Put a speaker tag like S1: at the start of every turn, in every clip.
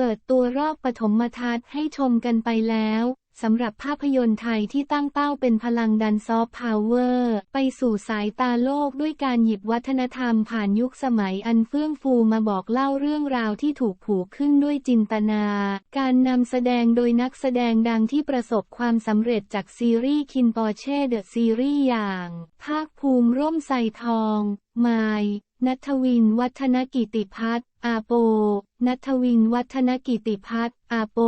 S1: เปิดตัวรอบปฐมทัศน์ให้ชมกันไปแล้วสำหรับภาพยนตร์ไทยที่ตั้งเป้าเป็นพลังดันซอฟต์พาวเวอร์ ไปสู่สายตาโลกด้วยการหยิบวัฒนธรรมผ่านยุคสมัยอันเฟื่องฟูมาบอกเล่าเรื่องราวที่ถูกผูกขึ้นด้วยจินตนา การนำแสดงโดยนักแสดงดังที่ประสบความสำเร็จจากซีรีส์คินปอเช่เดอะซีรีส์อย่าง ภาคภูมิร่มใสทอง ไม นัทวิน วัฒนกิติพัฒน์อาโป นัทวิน วัฒนกิติพัฒน์อาโป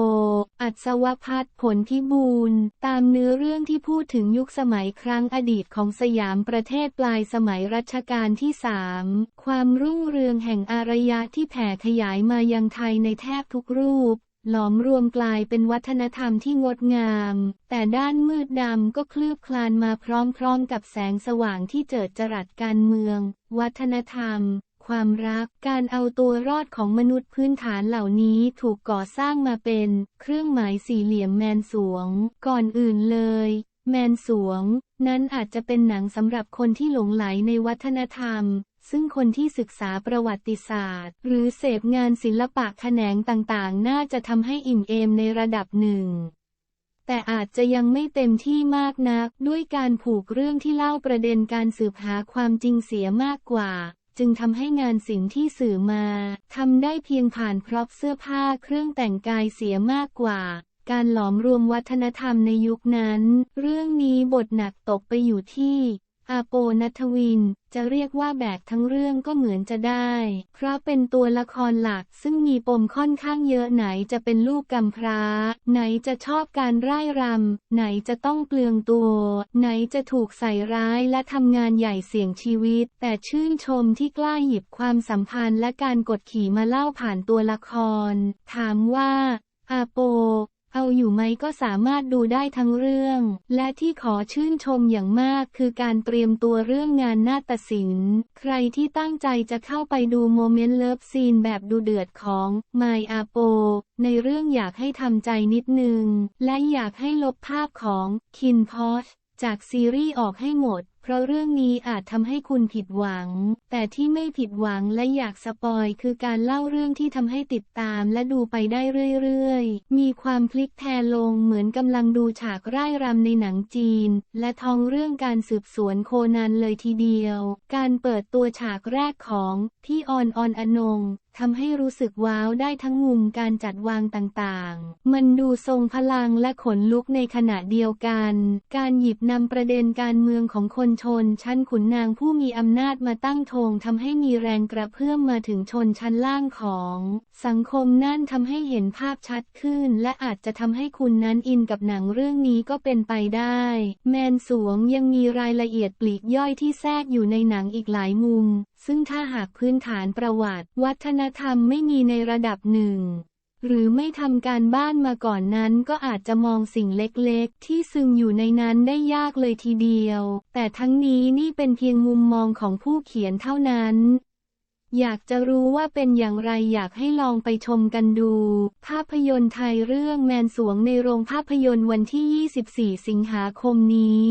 S1: อัศวพัฒน์ผลพิบูลตามเนื้อเรื่องที่พูดถึงยุคสมัยครั้งอดีตของสยามประเทศปลายสมัยรัชกาลที่สามความรุ่งเรืองแห่งอารยะที่แผ่ขยายมายังไทยในแทบทุกรูป หลอมรวมกลายเป็นวัฒนธรรมที่งดงาม แต่ด้านมืดดำก็คลืบคลานมาพร้อมๆกับแสงสว่างที่เจิดจรัสการเมือง วัฒนธรรม ความรัก การเอาตัวรอดของมนุษย์พื้นฐานเหล่านี้ถูกก่อสร้างมาเป็น เครื่องหมายสี่เหลี่ยมแมนสวง ก่อนอื่นเลย แมนสวง นั้นอาจจะเป็นหนังสำหรับคนที่หลงไหลในวัฒนธรรม ซึ่งคนที่ศึกษาประวัติศาสตร์ หรือเสพงานศิลปะแขนงต่างๆ น่าจะทำให้อิ่มเอมในระดับหนึ่ง แต่อาจจะยังไม่เต็มที่มากนัก ด้วยการผูกเรื่องที่เล่าประเด็นการสืบหาความจริงเสียมากกว่า จึงทำให้งานสิ่งที่สื่อมาทำได้เพียงผ่านพร็อพเสื้อผ้าเครื่องแต่งกายเสียมากกว่า การหลอมรวมวัฒนธรรมในยุคนั้น เรื่องนี้บทหนักตกไปอยู่ที่อาโปนัทวิน จะเรียกว่าแบกทั้งเรื่องก็เหมือนจะได้ เพราะเป็นตัวละครหลักซึ่งมีปมค่อนข้างเยอะไหนจะเป็นลูกกำพร้า ไหนจะชอบการร่ายรำ ไหนจะต้องเปลืองตัว ไหนจะถูกใส่ร้ายและทำงานใหญ่เสี่ยงชีวิต แต่ชื่นชมที่กล้าหยิบความสัมพันธ์และการกดขี่มาเล่าผ่านตัวละคร ถามว่าอาโป ไหมก็สามารถดูได้ทั้งเรื่อง และที่ขอชื่นชมอย่างมากคือการเตรียมตัวเรื่องงานนาฏศิลป์ ใครที่ตั้งใจจะเข้าไปดูโมเมนต์เลิฟซีนแบบดูเดือดของไมอาโป ในเรื่องอยากให้ทำใจนิดนึง และอยากให้ลบภาพของคินพอช จากซีรีส์ออกให้หมด เพราะเรื่องนี้อาจทำให้คุณผิดหวัง แต่ที่ไม่ผิดหวังและอยากสปอยคือการเล่าเรื่องที่ทำให้ติดตามและดูไปได้เรื่อยๆ มีความพลิกแพลลงเหมือนกำลังดูฉากร่ายรำในหนังจีน และทองเรื่องการสืบสวนโคนันเลยทีเดียว การเปิดตัวฉากแรกของพี่ออนออนอนง ทำให้รู้สึกว้าวได้ทั้งมุมการจัดวางต่างๆ มันดูทรงพลังและขนลุกในขณะเดียวกัน การหยิบนำประเด็นการเมืองของคนชนชั้นขุนนางผู้มีอำนาจมาตั้งธงทำให้มีแรงกระเพื่อมมาถึงชนชั้นล่างของ สังคมนั่นทำให้เห็นภาพชัดขึ้น และอาจจะทำให้คุณนั้นอินกับหนังเรื่องนี้ก็เป็นไปได้ แมนสวงยังมีรายละเอียดปลีกย่อยที่แทรกอยู่ในหนังอีกหลายมุม ซึ่งถ้าหากพื้นฐานประวัติ วัฒนธรรมไม่มีในระดับหนึ่ง หรือไม่ทำการบ้านมาก่อนนั้นก็อาจจะมองสิ่งเล็กๆ ที่ซึมอยู่ในนั้นได้ยากเลยทีเดียว แต่ทั้งนี้นี่เป็นเพียงมุมมองของผู้เขียนเท่านั้นอยากจะรู้ว่าเป็นอย่างไรอยากให้ลองไปชมกันดู ภาพยนตร์ไทยเรื่องแมนสวงในโรงภาพยนตร์วันที่ 24 สิงหาคมนี้